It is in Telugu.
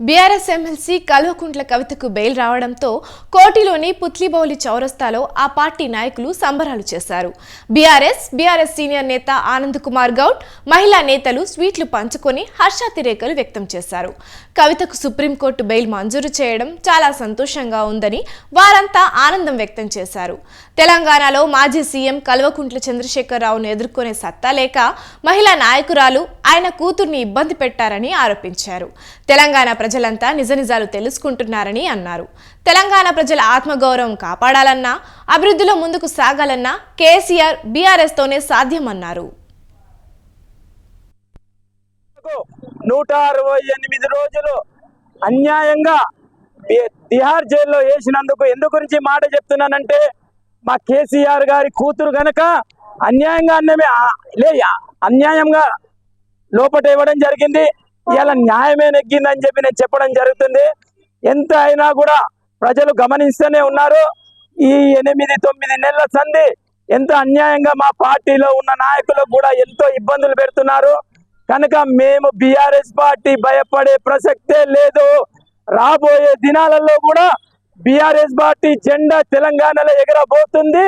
బీఆర్ఎస్ ఎమ్మెల్సీ కల్వకుంట్ల కవితకు బెయిల్ రావడంతో కోటిలోని పుత్లిబౌలి చౌరస్తాలో ఆ పార్టీ నాయకులు సంబరాలు చేశారు. బీఆర్ఎస్ బీఆర్ఎస్ సీనియర్ నేత ఆనంద్ కుమార్ గౌడ్ మహిళా నేతలు స్వీట్లు పంచుకొని హర్షాతిరేకలు వ్యక్తం చేశారు. కవితకు సుప్రీంకోర్టు బెయిల్ మంజూరు చేయడం చాలా సంతోషంగా ఉందని వారంతా ఆనందం వ్యక్తం చేశారు. తెలంగాణలో మాజీ సీఎం కల్వకుంట్ల చంద్రశేఖరరావును ఎదుర్కొనే సత్తా లేక మహిళా నాయకురాలు ఆయన కూతుర్ని ఇబ్బంది పెట్టారని ఆరోపించారు. తెలంగాణ ప్రజలంతా నిజ నిజాలు తెలుసుకుంటున్నారని అన్నారు. తెలంగాణ ప్రజల ఆత్మగౌరవం కాపాడాలన్నా అభివృద్ధిలో ముందుకు సాగాలన్నా కేసీఆర్ బీఆర్ఎస్ తోనే సాధ్యమన్నారు. నూట అరవై ఎనిమిది రోజులు అన్యాయంగా బి- తిహార్ జైల్లో వేసినందుకు ఎందు గురించి మాట చెప్తున్నానంటే మా కేసీఆర్ గారి కూతురు గనక అన్యాయంగా అన్నమే లే అన్యాయంగా లోపట ఇవ్వడం జరిగింది. ఇలా న్యాయమే నెగ్గిందని చెప్పి నేను చెప్పడం జరుగుతుంది. ఎంత అయినా కూడా ప్రజలు గమనిస్తూనే ఉన్నారు. ఈ ఎనిమిది తొమ్మిది నెలల సంధి ఎంత అన్యాయంగా మా పార్టీలో ఉన్న నాయకులకు కూడా ఎంతో ఇబ్బందులు పెడుతున్నారు. కనుక మేము బీఆర్ఎస్ పార్టీ భయపడే ప్రసక్తే లేదు. రాబోయే దినాలలో కూడా బీఆర్ఎస్ పార్టీ జెండా తెలంగాణలో ఎగరబోతుంది.